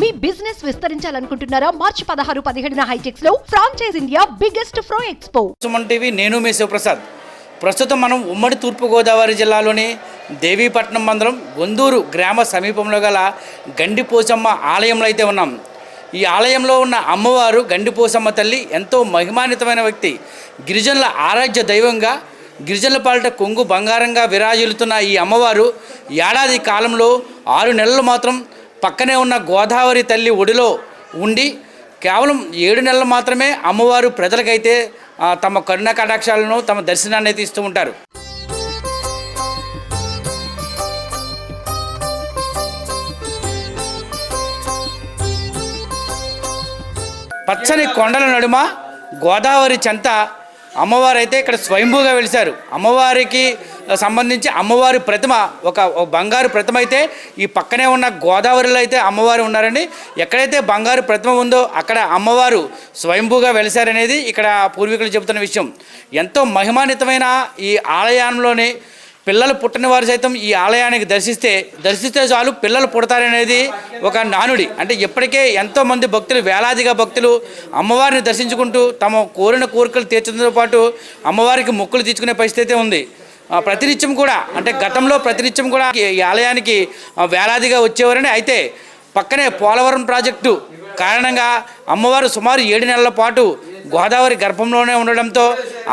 మీ business విస్తరించాలనుకుంటున్నారా? March పదహారు పదిహేడున హైటెక్స్లో ఫ్రాంచైజ్ ఇండియా బిగ్గెస్ట్ ఫ్రో ఎక్స్పో సుమన్ టీవీ నేను మీ శివప్రసాద్. ప్రస్తుతం మనం ఉమ్మడి తూర్పుగోదావరి జిల్లాలోని దేవీపట్నం మండలం గొందూరు గ్రామ సమీపంలో గల గండిపోసమ్మ ఆలయంలో అయితే ఉన్నాం. ఈ ఆలయంలో ఉన్న అమ్మవారు గండిపోసమ్మ తల్లి ఎంతో మహిమాన్వితమైన వ్యక్తి. గిరిజనుల ఆరాధ్య దైవంగా గిరిజనుల పాలిట కొంగు బంగారంగా విరాజిల్లుతున్న ఈ అమ్మవారు ఏడాది కాలంలో ఆరు నెలలు మాత్రం పక్కనే ఉన్న గోదావరి తల్లి ఒడిలో ఉండి కేవలం ఏడు నెలలు మాత్రమే అమ్మవారు ప్రజలకైతే తమ కరుణ కటాక్షాలను తమ దర్శనాన్ని అయితే ఇస్తూ ఉంటారు. పచ్చని కొండల నడుమ గోదావరి చెంత అమ్మవారు అయితే ఇక్కడ స్వయంభూగా వెలిశారు. అమ్మవారికి సంబంధించి అమ్మవారి ప్రతిమ ఒక బంగారు ప్రతిమ అయితే ఈ పక్కనే ఉన్న గోదావరిలో అయితే అమ్మవారు ఉన్నారండి. ఎక్కడైతే బంగారు ప్రతిమ ఉందో అక్కడ అమ్మవారు స్వయంభూగా వెలిశారనేది ఇక్కడ పూర్వీకులు చెబుతున్న విషయం. ఎంతో మహిమాన్వితమైన ఈ ఆలయంలోని పిల్లలు పుట్టని వారు సైతం ఈ ఆలయానికి దర్శిస్తే దర్శిస్తే చాలు పిల్లలు పుడతారనేది ఒక నానుడి. అంటే ఇప్పటికే ఎంతోమంది భక్తులు వేలాదిగా భక్తులు అమ్మవారిని దర్శించుకుంటూ తమ కోరిన కోరికలు తీర్చడంతో పాటు అమ్మవారికి మొక్కులు తీర్చుకునే పరిస్థితి అయితే ఉంది. ప్రతినిత్యం కూడా అంటే గతంలో ప్రతినిత్యం కూడా ఈ ఆలయానికి వేలాదిగా వచ్చేవారని అయితే పక్కనే పోలవరం ప్రాజెక్టు కారణంగా అమ్మవారు సుమారు ఏడు నెలల పాటు గోదావరి గర్భంలోనే ఉండడంతో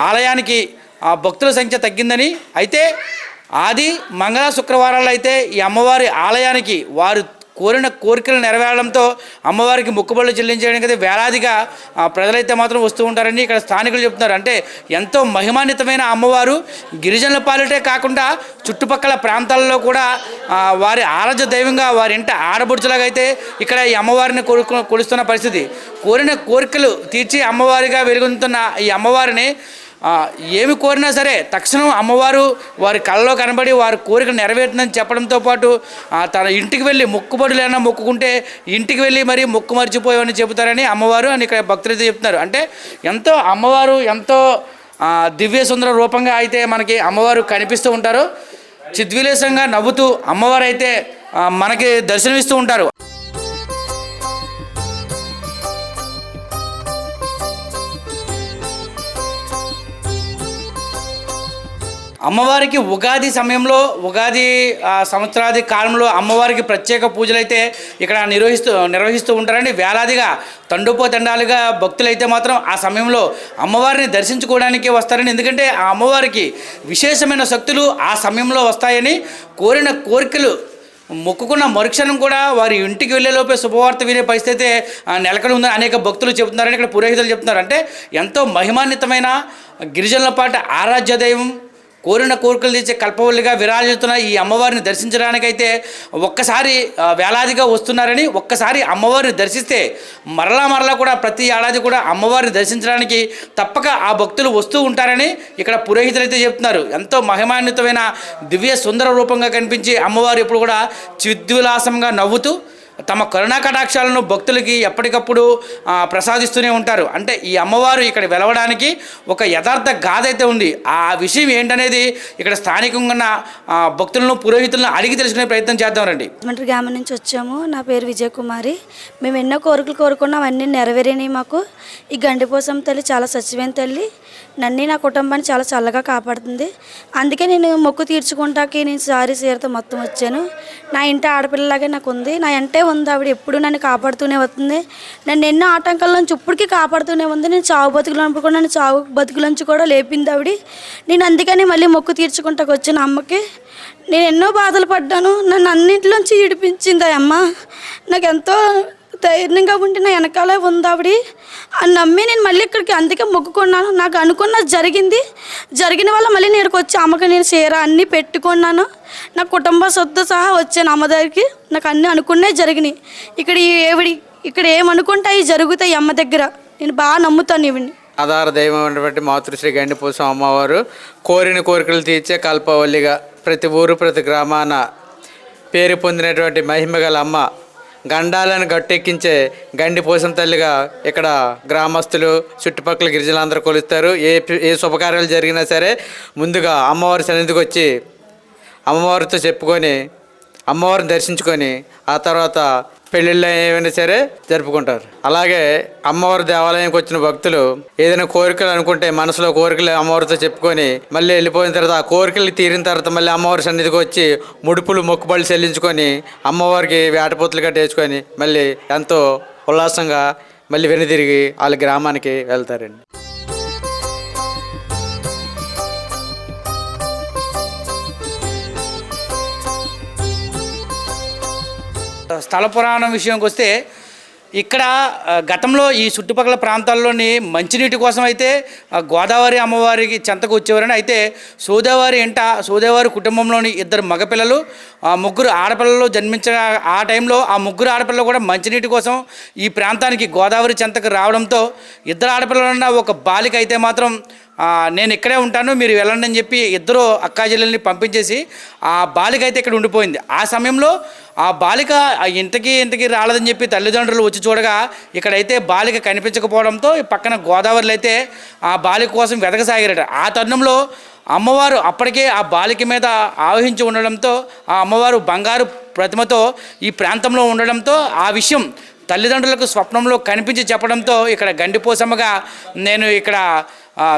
ఆలయానికి ఆ భక్తుల సంఖ్య తగ్గిందని అయితే ఆది మంగళ శుక్రవారాలు అయితే ఈ అమ్మవారి ఆలయానికి వారు కోరిన కోరికలు నెరవేరడంతో అమ్మవారికి మొక్కుబడులు చెల్లించడానికి అయితే వేలాదిగా ప్రజలైతే మాత్రం వస్తూ ఉంటారని ఇక్కడ స్థానికులు చెప్తున్నారు. అంటే ఎంతో మహిమాన్వితమైన అమ్మవారు గిరిజనుల పాలిటే కాకుండా చుట్టుపక్కల ప్రాంతాల్లో కూడా వారి ఆరాధ్య దైవంగా వారి ఇంట ఆడబడుచులాగా అయితే ఇక్కడ ఈ అమ్మవారిని కొడుకు కొలుస్తున్న పరిస్థితి. కోరిన కోరికలు తీర్చి అమ్మవారిగా వెలుగొందుతున్న ఈ అమ్మవారిని ఏమి కోరినా సరే తక్షణం అమ్మవారు వారి కళ్ళలో కనబడి వారి కోరిక నెరవేరుతుందని చెప్పడంతో పాటు తన ఇంటికి వెళ్ళి మొక్కుబడులైనా మొక్కుకుంటే ఇంటికి వెళ్ళి మరీ మొక్కు మర్చిపోయామని చెబుతారని అమ్మవారు అని ఇక్కడ భక్తులైతే చెప్తున్నారు. అంటే ఎంతో అమ్మవారు ఎంతో దివ్య సుందర రూపంగా అయితే మనకి అమ్మవారు కనిపిస్తూ ఉంటారు. చిద్విలేసంగా నవ్వుతూ అమ్మవారు అయితే మనకి దర్శనమిస్తూ ఉంటారు. అమ్మవారికి ఉగాది సమయంలో ఉగాది సంవత్సరాది కాలంలో అమ్మవారికి ప్రత్యేక పూజలు అయితే ఇక్కడ నిర్వహిస్తూ నిర్వహిస్తూ ఉంటారండి. వేలాదిగా తండుపో తండాలుగా భక్తులైతే మాత్రం ఆ సమయంలో అమ్మవారిని దర్శించుకోవడానికి వస్తారని ఎందుకంటే ఆ అమ్మవారికి విశేషమైన శక్తులు ఆ సమయంలో వస్తాయని కోరిన కోరికలు మొక్కుకున్న మరుక్షణం కూడా వారి ఇంటికి వెళ్ళేలోపే శుభవార్త వినే పరిస్థితి అయితే, ఆ, నెలకొని ఉందని అనేక భక్తులు చెబుతున్నారని ఇక్కడ పురోహితులు చెప్తున్నారు. అంటే ఎంతో మహిమాన్వితమైన గిరిజనుల పాట ఆరాధ్య దైవం కోరిన కోరికలు తీర్చే కల్పవల్లిగా విరాజిస్తున్న ఈ అమ్మవారిని దర్శించడానికైతే ఒక్కసారి వేలాదిగా వస్తున్నారని ఒక్కసారి అమ్మవారిని దర్శిస్తే మరలా మరలా కూడా ప్రతి ఏడాది కూడా అమ్మవారిని దర్శించడానికి తప్పక ఆ భక్తులు వస్తూ ఉంటారని ఇక్కడ పురోహితులు అయితే చెప్తున్నారు. ఎంతో మహిమాన్వితమైన దివ్య సుందర రూపంగా కనిపించి అమ్మవారు ఎప్పుడు కూడా చిద్విలాసంగా నవ్వుతూ తమ కరుణా కటాక్షాలను భక్తులకి ఎప్పటికప్పుడు ప్రసాదిస్తూనే ఉంటారు. అంటే ఈ అమ్మవారు ఇక్కడ వెలవడానికి ఒక యథార్థ గాథ అయితే ఉంది. ఆ విషయం ఏంటనేది ఇక్కడ స్థానికంగా ఉన్న భక్తులను పురోహితులను అడిగి తెలుసుకునే ప్రయత్నం చేద్దాం రండి. రాజమండ్రి గ్రామం నుంచి వచ్చాము. నా పేరు విజయకుమారి. మేము ఎన్నో కోరికలు కోరుకున్నాం. అన్నీ నెరవేరినాయి మాకు. ఈ గండిపోసం తల్లి చాలా సచివైన తల్లి. నన్ను నా కుటుంబాన్ని చాలా చల్లగా కాపాడుతుంది. అందుకే నేను మొక్కు తీర్చుకుంటాకి నేను సారీ సీరతో మొత్తం వచ్చాను. నా ఇంటి ఆడపిల్లలాగే నాకు ఉంది నా అంటే ఉంది. ఆవిడ ఎప్పుడు నన్ను కాపాడుతూనే వస్తుంది. నన్ను ఎన్నో ఆటంకాల నుంచి ఇప్పటికీ కాపాడుతూనే ఉంది. నేను చావు బతుకులు కూడా నన్ను చావు బతుకులోంచి కూడా లేపింది ఆవిడ. నేను అందుకని మళ్ళీ మొక్కు తీర్చుకుంటాకు వచ్చిన అమ్మకి. నేను ఎన్నో బాధలు పడ్డాను. నన్ను అన్నింటిలోంచి ఇడిపించింది ఆ అమ్మ. నాకు ఎంతో ధైర్యంగా ఉండి నా వెనకాలే ఉంది ఆవిడ. అని నమ్మి నేను మళ్ళీ ఇక్కడికి అందుకే మొక్కుకున్నాను నాకు అనుకున్న జరిగింది. జరిగిన వల్ల మళ్ళీ నేను ఇక్కడికి వచ్చి అమ్మకి నేను చీర అన్నీ పెట్టుకున్నాను. నా కుటుంబ సొత్తు సహా వచ్చాను అమ్మ దగ్గరికి. నాకు అన్నీ అనుకునే జరిగినాయి. ఇక్కడ ఈ ఏవిడి ఇక్కడ ఏమనుకుంటాయి జరుగుతాయి అమ్మ దగ్గర. నేను బాగా నమ్ముతాను ఇవిని ఆధార దైవం అయినటువంటి మాతృశ్రీ గండిపూసం అమ్మవారు కోరిన కోరికలు తీర్చే కల్పవల్లిగా ప్రతి ఊరు ప్రతి గ్రామాన పేరు పొందినటువంటి మహిమగల అమ్మ గండాలను గట్టెక్కించే గండిపోసం తల్లిగా ఇక్కడ గ్రామస్తులు చుట్టుపక్కల గిరిజనులందరూ కొలుస్తారు. ఏ ఏ శుభకార్యాలు జరిగినా సరే ముందుగా అమ్మవారి సన్నిధికి వచ్చి అమ్మవారితో చెప్పుకొని అమ్మవారిని దర్శించుకొని ఆ తర్వాత పెళ్ళిళ్ళు ఏమైనా సరే జరుపుకుంటారు. అలాగే అమ్మవారి దేవాలయంకి వచ్చిన భక్తులు ఏదైనా కోరికలు అనుకుంటే మనసులో కోరికలు అమ్మవారితో చెప్పుకొని మళ్ళీ వెళ్ళిపోయిన తర్వాత ఆ కోరికలు తీరిన తర్వాత మళ్ళీ అమ్మవారి సన్నిధికి వచ్చి ముడుపులు మొక్కుబళ్ళు చెల్లించుకొని అమ్మవారికి వేటపోతులు కట్టేసుకొని మళ్ళీ ఎంతో ఉల్లాసంగా మళ్ళీ వెనుదిరిగి వాళ్ళ గ్రామానికి వెళ్తారండి. స్థల పురాణం విషయంకి వస్తే ఇక్కడ గతంలో ఈ చుట్టుపక్కల ప్రాంతాల్లోని మంచినీటి కోసం అయితే గోదావరి అమ్మవారికి చెంతకు వచ్చేవారని అయితే సోదేవారి ఇంట సోదేవారి కుటుంబంలోని ఇద్దరు మగపిల్లలు ఆ, ముగ్గురు ఆడపిల్లలు జన్మించిన ఆ టైంలో ఆ ముగ్గురు ఆడపిల్లలు కూడా మంచినీటి కోసం ఈ ప్రాంతానికి గోదావరి చెంతకు రావడంతో ఇద్దరు ఆడపిల్లలున్న ఒక బాలిక అయితే మాత్రం నేను ఇక్కడే ఉంటాను మీరు వెళ్ళండి అని చెప్పి ఇద్దరు అక్కాజల్లెల్ని పంపించేసి ఆ బాలిక అయితే ఇక్కడ ఉండిపోయింది. ఆ సమయంలో ఆ బాలిక ఆ ఇంటికి ఇంటికి రాలేదని చెప్పి తల్లిదండ్రులు వచ్చి చూడగా ఇక్కడైతే బాలిక కనిపించకపోవడంతో ఈ పక్కన గోదావరిలో అయితే ఆ బాలిక కోసం వెతకసాగారట. ఆ తరుణంలో అమ్మవారు అప్పటికే ఆ బాలిక మీద ఆవహించి ఉండడంతో ఆ అమ్మవారు బంగారు ప్రతిమతో ఈ ప్రాంతంలో ఉండడంతో ఆ విషయం తల్లిదండ్రులకు స్వప్నంలో కనిపించి చెప్పడంతో ఇక్కడ గండిపోసమ్మగా నేను ఇక్కడ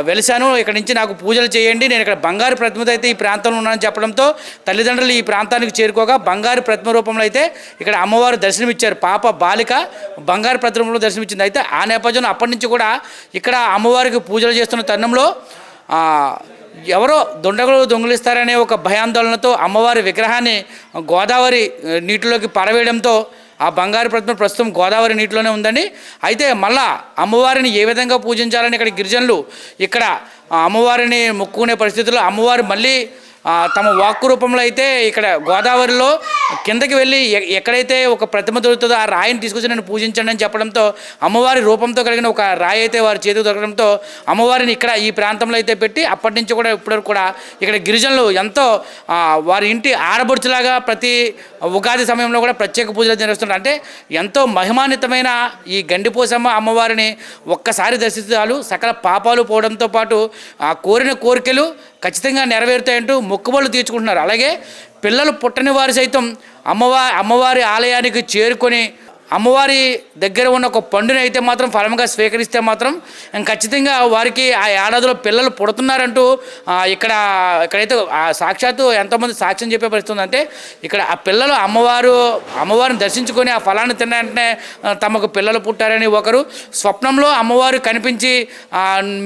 వెలిశాను. ఇక్కడ నుంచి నాకు పూజలు చేయండి. నేను ఇక్కడ బంగారు ప్రతిమతో అయితే ఈ ప్రాంతంలో ఉన్నానని చెప్పడంతో తల్లిదండ్రులు ఈ ప్రాంతానికి చేరుకోగా బంగారు ప్రతిమ రూపంలో అయితే ఇక్కడ అమ్మవారు దర్శనమిచ్చారు. పాప బాలిక బంగారు ప్రతిమలో దర్శనమిచ్చింది. అయితే ఆ నేపథ్యంలో అప్పటి నుంచి కూడా ఇక్కడ అమ్మవారికి పూజలు చేస్తున్న తరుణంలో ఎవరో దొండగలు దొంగిలిస్తారనే ఒక భయాందోళనతో అమ్మవారి విగ్రహాన్ని గోదావరి నీటిలోకి పరవేయడంతో ఆ బంగారు ప్రతిమ ప్రస్తుతం గోదావరి నీటిలోనే ఉందండి. అయితే మళ్ళా అమ్మవారిని ఏ విధంగా పూజించాలని ఇక్కడ గిరిజనులు ఇక్కడ అమ్మవారిని మొక్కుకునే పరిస్థితుల్లో అమ్మవారు మళ్ళీ తమ వాక్కు రూపంలో అయితే ఇక్కడ గోదావరిలో కిందకి వెళ్ళి ఎక్కడైతే ఒక ప్రతిమ దొరుకుతుందో ఆ రాయిని తీసుకొచ్చి నన్ను పూజించండి అని చెప్పడంతో అమ్మవారి రూపంతో కలిగిన ఒక రాయి అయితే వారి చేతికి దొరకడంతో అమ్మవారిని ఇక్కడ ఈ ప్రాంతంలో అయితే పెట్టి అప్పటి నుంచి కూడా ఇప్పటివరకు కూడా ఇక్కడ గిరిజనులు ఎంతో వారి ఇంటి ఆడబడుచులాగా ప్రతి ఉగాది సమయంలో కూడా ప్రత్యేక పూజలు నిర్వహిస్తున్నారు అంటే ఎంతో మహిమాన్వితమైన ఈ గండిపోసమ్మ అమ్మవారిని ఒక్కసారి దర్శిస్తే చాలు సకల పాపాలు పోవడంతో పాటు ఆ కోరిన కోరికలు ఖచ్చితంగా నెరవేరుతాయంటూ మొక్కుబళ్ళు తీర్చుకుంటున్నారు. అలాగే పిల్లలు పుట్టని వారు సైతం అమ్మవారి అమ్మవారి ఆలయానికి చేరుకొని అమ్మవారి దగ్గర ఉన్న ఒక పండుని అయితే మాత్రం ఫలంగా స్వీకరిస్తే మాత్రం ఖచ్చితంగా వారికి ఆ ఏడాదిలో పిల్లలు పుడుతున్నారంటూ ఇక్కడ ఇక్కడైతే ఆ సాక్షాత్తు ఎంతోమంది సాక్ష్యం చెప్పే పరిస్థితి అంటే ఇక్కడ ఆ పిల్లలు అమ్మవారు అమ్మవారిని దర్శించుకొని ఆ ఫలాన్ని తిన్న తమకు పిల్లలు పుట్టారని ఒకరు స్వప్నంలో అమ్మవారు కనిపించి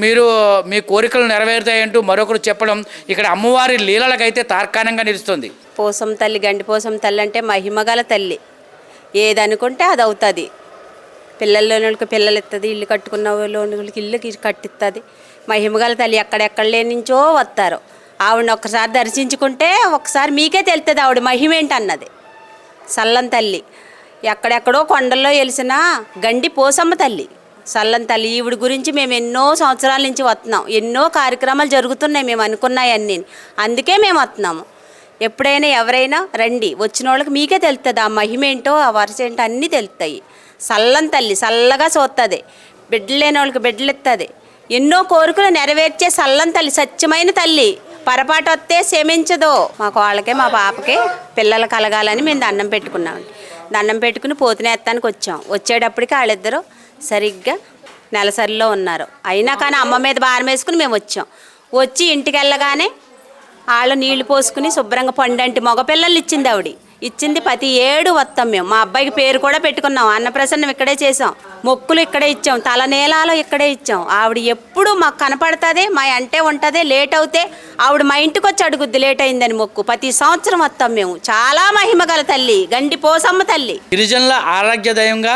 మీరు మీ కోరికలు నెరవేరుతాయంటూ మరొకరు చెప్పడం ఇక్కడ అమ్మవారి లీలలకైతే తార్కాణంగా నిలుస్తుంది. పోసం తల్లి గండిపోసం తల్లి అంటే మహిమగల తల్లి. ఏదనుకుంటే అది అవుతుంది పిల్లల్లోనికి పిల్లలు ఇస్తుంది ఇల్లు కట్టుకున్న వాళ్ళకి ఇల్లు కట్టిస్తుంది మహిమగల తల్లి ఎక్కడెక్కడ నుంచో వస్తారు ఆవిడని ఒక్కసారి దర్శించుకుంటే ఒకసారి మీకే తెలుస్తుంది ఆవిడ మహిమ ఏంటన్నది సల్లం తల్లి ఎక్కడెక్కడో కొండల్లో వెలిసిన గండి పోసమ్మ తల్లి. సల్లం తల్లి ఈవిడ గురించి మేము ఎన్నో సంవత్సరాల నుంచి వస్తున్నాం ఎన్నో కార్యక్రమాలు జరుగుతున్నాయి మేము అనుకున్నాయన్నీ. అందుకే మేము వస్తున్నాము ఎప్పుడైనా ఎవరైనా రండి. వచ్చిన వాళ్ళకి మీకే తెలుస్తుంది ఆ మహిమ ఏంటో ఆ వరుస ఏంటో అన్నీ తెలుస్తాయి సల్లం తల్లి చల్లగా చూస్తుంది బిడ్డలు లేని వాళ్ళకి బిడ్డలు ఇస్తుంది ఎన్నో కోరికలు నెరవేర్చే సల్లం తల్లి సత్యమైన తల్లి. పొరపాటు వస్తే క్షమించదు. మా వాళ్ళకే మా పాపకే పిల్లలు కలగాలని మేము దండం పెట్టుకున్నామండి దండం పెట్టుకుని పోతునేత్తానికి వచ్చాం. వచ్చేటప్పటికి వాళ్ళిద్దరూ సరిగ్గా నెలసరిలో ఉన్నారు. అయినా కానీ అమ్మ మీద భారం వేసుకుని మేము వచ్చాం. వచ్చి ఇంటికి వెళ్ళగానే వాళ్ళు నీళ్ళు పోసుకుని శుభ్రంగా పండంటి మగపిల్లలు ఇచ్చింది ఆవిడ. ఇచ్చింది ప్రతి ఏడు వస్తాం మేము మా అబ్బాయికి పేరు కూడా పెట్టుకున్నాం. అన్నప్రసన్నం ఇక్కడే చేసాం మొక్కులు ఇక్కడే ఇచ్చాం. తల నేలాలు ఇక్కడే ఇచ్చాం. ఆవిడ ఎప్పుడు మాకు కనపడుతుంది మా అంటే ఉంటుంది లేట్ అవుతే ఆవిడ మా ఇంటికి వచ్చి అడుగుద్ది లేట్ అయిందని మొక్కు. ప్రతి సంవత్సరం వస్తాం మేము చాలా మహిమ గల తల్లి. గండి పోసమ్మ తల్లి. గిరిజనుల ఆరోగ్యదయంగా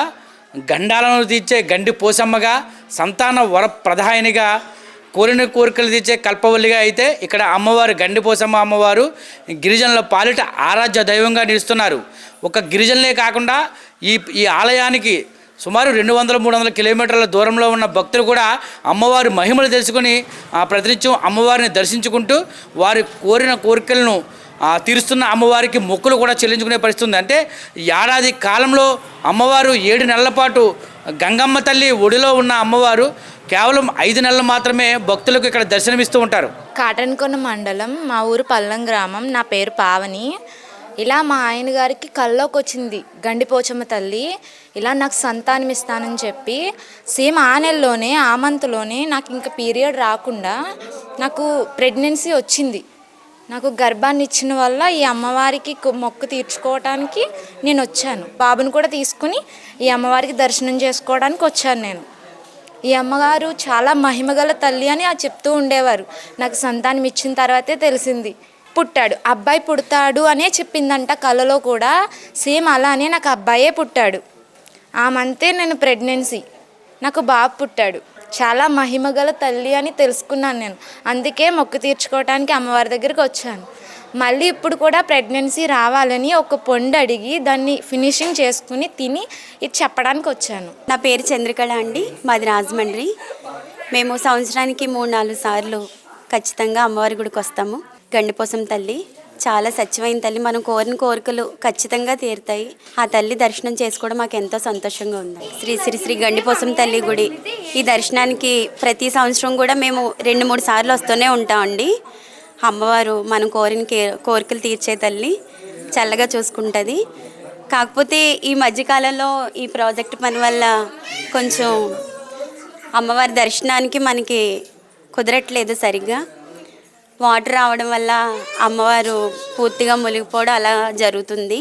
గండాలను తీర్చే గండి పోసమ్మగా సంతాన వర ప్రధానిగా కోరిన కోరికలు తీర్చే కల్పవల్లిగా అయితే ఇక్కడ అమ్మవారు గండిపోసమ్మ అమ్మవారు గిరిజనుల పాలిట ఆరాధ్య దైవంగా నిలుస్తున్నారు. ఒక గిరిజనులే కాకుండా ఈ ఈ ఆలయానికి సుమారు రెండు వందల మూడు వందల కిలోమీటర్ల దూరంలో ఉన్న భక్తులు కూడా అమ్మవారి మహిమలు తెలుసుకుని ఆ ప్రతినిత్యం అమ్మవారిని దర్శించుకుంటూ వారి కోరిన కోరికలను తీరుస్తున్న అమ్మవారికి మొక్కులు కూడా చెల్లించుకునే పరిస్థితి ఉంది. అంటే ఏడాది కాలంలో అమ్మవారు ఏడు నెలల పాటు గంగమ్మ తల్లి ఒడిలో ఉన్న అమ్మవారు కేవలం ఐదు నెలలు మాత్రమే భక్తులకు ఇక్కడ దర్శనమిస్తూ ఉంటారు. కాటన్కొండ మండలం మా ఊరు పల్లం గ్రామం. నా పేరు పావని. ఇలా మా ఆయన గారికి కల్లోకి వచ్చింది గండిపోచమ్మ తల్లి. ఇలా నాకు సంతానం ఇస్తానని చెప్పి సేమ్ ఆ నెలలోనే ఆ మంత్లోనే నాకు ఇంకా పీరియడ్ రాకుండా నాకు ప్రెగ్నెన్సీ వచ్చింది. నాకు గర్భాన్ని ఇచ్చిన వల్ల ఈ అమ్మవారికి మొక్కు తీర్చుకోవటానికి నేను వచ్చాను. బాబుని కూడా తీసుకుని ఈ అమ్మవారికి దర్శనం చేసుకోవడానికి వచ్చాను నేను. ఈ అమ్మగారు చాలా మహిమగల తల్లి అని ఆ చెప్తూ ఉండేవారు. నాకు సంతానం ఇచ్చిన తర్వాతే తెలిసింది. పుట్టాడు. అబ్బాయి పుడతాడు అనే చెప్పిందంట కలలో కూడా. సేమ్ అలానే నాకు అబ్బాయే పుట్టాడు. ఆ నేను ప్రెగ్నెన్సీ. నాకు బాబు పుట్టాడు. చాలా మహిమగల తల్లి అని తెలుసుకున్నాను నేను. అందుకే మొక్కు తీర్చుకోవడానికి అమ్మవారి దగ్గరికి వచ్చాను. మళ్ళీ ఇప్పుడు కూడా ప్రెగ్నెన్సీ రావాలని ఒక పొండు అడిగి దాన్ని ఫినిషింగ్ చేసుకుని తిని ఇది చెప్పడానికి వచ్చాను. నా పేరు చంద్రకళ అండి. మాది రాజమండ్రి. మేము సంవత్సరానికి మూడు నాలుగు సార్లు ఖచ్చితంగా అమ్మవారి గుడికి వస్తాము. గండిపోసం తల్లి. చాలా సత్యమైన తల్లి. మనం కోరిన కోరికలు ఖచ్చితంగా తీరుతాయి. ఆ తల్లి దర్శనం చేసుకోవడం మాకు ఎంతో సంతోషంగా ఉంది. శ్రీ శ్రీ శ్రీ గండిపోసం తల్లి గుడి. ఈ దర్శనానికి ప్రతి సంవత్సరం కూడా మేము రెండు మూడు సార్లు వస్తూనే ఉంటామండి. అమ్మవారు మనం కోరిన కే- కోరికలు తీర్చే తల్లి చల్లగా చూసుకుంటుంది. కాకపోతే ఈ మధ్యకాలంలో ఈ ప్రాజెక్ట్ పని వల్ల కొంచెం అమ్మవారి దర్శనానికి మనకి కుదరట్లేదు సరిగ్గా. వాటర్ రావడం వల్ల అమ్మవారు పూర్తిగా మునిగిపోవడం అలా జరుగుతుంది.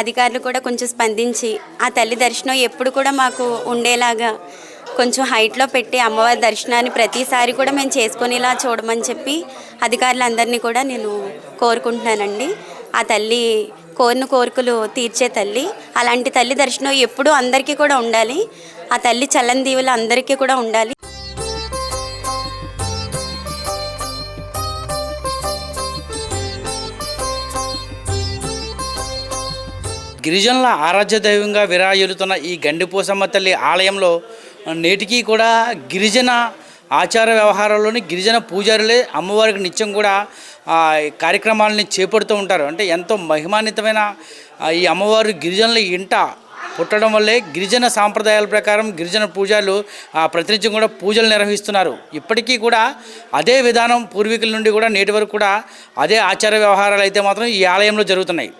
అధికారులు కూడా కొంచెం స్పందించి ఆ తల్లి దర్శనం ఎప్పుడు కూడా మాకు ఉండేలాగా కొంచెం హైట్లో పెట్టి అమ్మవారి దర్శనాన్ని ప్రతిసారి కూడా మేము చేసుకునేలా చూడమని చెప్పి అధికారులందరినీ కూడా నేను కోరుకుంటున్నానండి. ఆ తల్లి కోరిన కోరికలు తీర్చే తల్లి అలాంటి తల్లి దర్శనం ఎప్పుడూ అందరికీ కూడా ఉండాలి. ఆ తల్లి చల్లని దీవులు అందరికీ కూడా ఉండాలి. గిరిజనుల ఆరాధ్య దైవంగా విరాజిల్లుతున్న ఈ గండిపోసమ్మ తల్లి ఆలయంలో నేటికి కూడా గిరిజన ఆచార వ్యవహారాల్లోని గిరిజన పూజారులే అమ్మవారికి నిత్యం కూడా కార్యక్రమాలని చేపడుతూ ఉంటారు. అంటే ఎంతో మహిమాన్వితమైన ఈ అమ్మవారు గిరిజనుల ఇంట పుట్టడం వల్లే గిరిజన సాంప్రదాయాల ప్రకారం గిరిజన పూజలు ప్రతినిత్యం కూడా పూజలు నిర్వహిస్తున్నారు. ఇప్పటికీ కూడా అదే విధానం పూర్వీకుల నుండి కూడా నేటి వరకు కూడా అదే ఆచార వ్యవహారాలు అయితే మాత్రం ఈ ఆలయంలో జరుగుతున్నాయి.